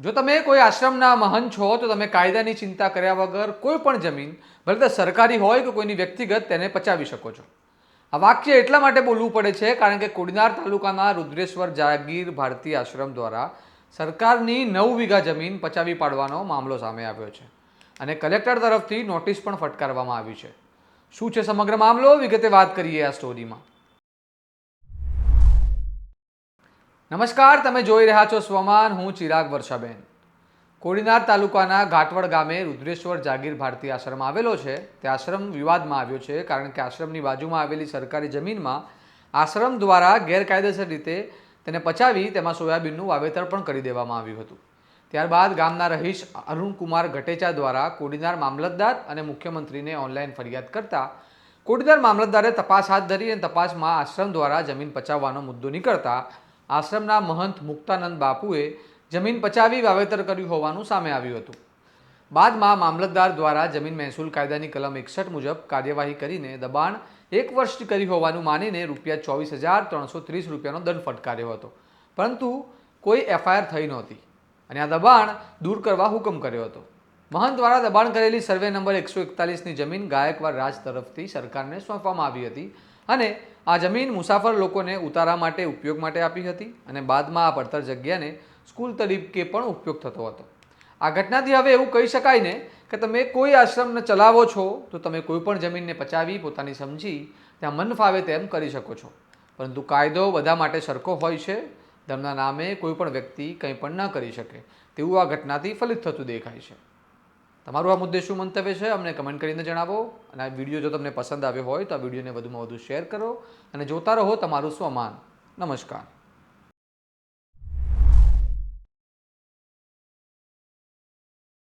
જો તમે કોઈ આશ્રમના મહંત છો, તો તમે કાયદાની ચિંતા કર્યા વગર કોઈ પણ જમીન, ભલે તે સરકારી હોય કે કોઈની વ્યક્તિગત, તેને પચાવી શકો છો. આ વાક્ય એટલા માટે બોલવું પડે છે, કારણ કે કોડીનાર તાલુકાના રુદ્રેશ્વર જાગીર ભારતીય આશ્રમ દ્વારા સરકારની નવ વીઘા જમીન પચાવી પાડવાનો મામલો સામે આવ્યો છે. અને કલેક્ટર તરફથી નોટિસ પણ ફટકારવામાં આવી છે. શું છે સમગ્ર મામલો? વિગતે વાત કરીએ આ સ્ટોરીમાં. નમસ્કાર, તમે જોઈ રહ્યા છો સ્વમાન, હું ચિરાગ વર્ષાબેન. કોડીનાર તાલુકાના ઘાટવડ ગામે રુદ્રેશ્વર જાગીર ભારતી આશ્રમ આવેલો છે. તે આશ્રમ વિવાદમાં આવ્યો છે કારણ કે આશ્રમની બાજુમાં આવેલી સરકારી જમીનમાં આશ્રમ દ્વારા ગેરકાયદેસર રીતે તેને પચાવી તેમાં સોયાબીનનું વાવેતર પણ કરી દેવામાં આવ્યું હતું. ત્યારબાદ ગામના રહીશ અરુણકુમાર ઘટેચા દ્વારા કોડીનાર મામલતદાર અને મુખ્યમંત્રીને ઓનલાઈન ફરિયાદ કરતા કોડીનાર મામલતદારે તપાસ હાથ ધરી અને તપાસમાં આશ્રમ દ્વારા જમીન પચાવવાનો મુદ્દો નીકળતા આશ્રમના મહંત મુક્તાનંદ બાપુએ જમીન પચાવી વાવેતર કર્યું હોવાનું સામે આવ્યું હતું. બાદમાં મામલતદાર દ્વારા જમીન મહેસૂલ કાયદાની કલમ એકસઠ મુજબ કાર્યવાહી કરીને દબાણ એક વર્ષ કરી હોવાનું માનીને રૂપિયા ચોવીસ હજાર ત્રણસો ત્રીસ રૂપિયાનો દંડ ફટકાર્યો હતો. પરંતુ કોઈ એફઆઈઆર થઈ નહોતી અને આ દબાણ દૂર કરવા હુકમ કર્યો હતો. મહંત દ્વારા દબાણ કરેલી સર્વે નંબર એકસો એકતાલીસની જમીન ગાયકવાડ રાજ તરફથી સરકારને સોંપવામાં આવી હતી અને આ જમીન મુસાફર લોકોને ઉતારા માટે ઉપયોગ માટે આપી હતી અને બાદમાં આ પડતર જગ્યાને સ્કૂલ તરીકે પણ ઉપયોગ થતો હતો. આ ઘટનાથી હવે એવું કહી શકાય ને કે તમે કોઈ આશ્રમને ચલાવો છો, તો તમે કોઈ પણ જમીનને પચાવી, પોતાની સમજી, ત્યાં મન ફાવે તેમ કરી શકો છો. પરંતુ કાયદો બધા માટે સરખો હોય છે. ધર્મના નામે કોઈ પણ વ્યક્તિ કંઈ પણ ન કરી શકે. તેવું આ ઘટનાથી ફલિત થતું દેખાય છે. તમારું આ મુદ્દે શું મંતવ્ય છે અમને કમેન્ટ કરીને જણાવો અને આ વીડિયો જો તમને પસંદ આવ્યો હોય તો આ વિડીયોને વધુમાં વધુ શેર કરો અને જોતા રહો તમારું સ્વમાન. નમસ્કાર.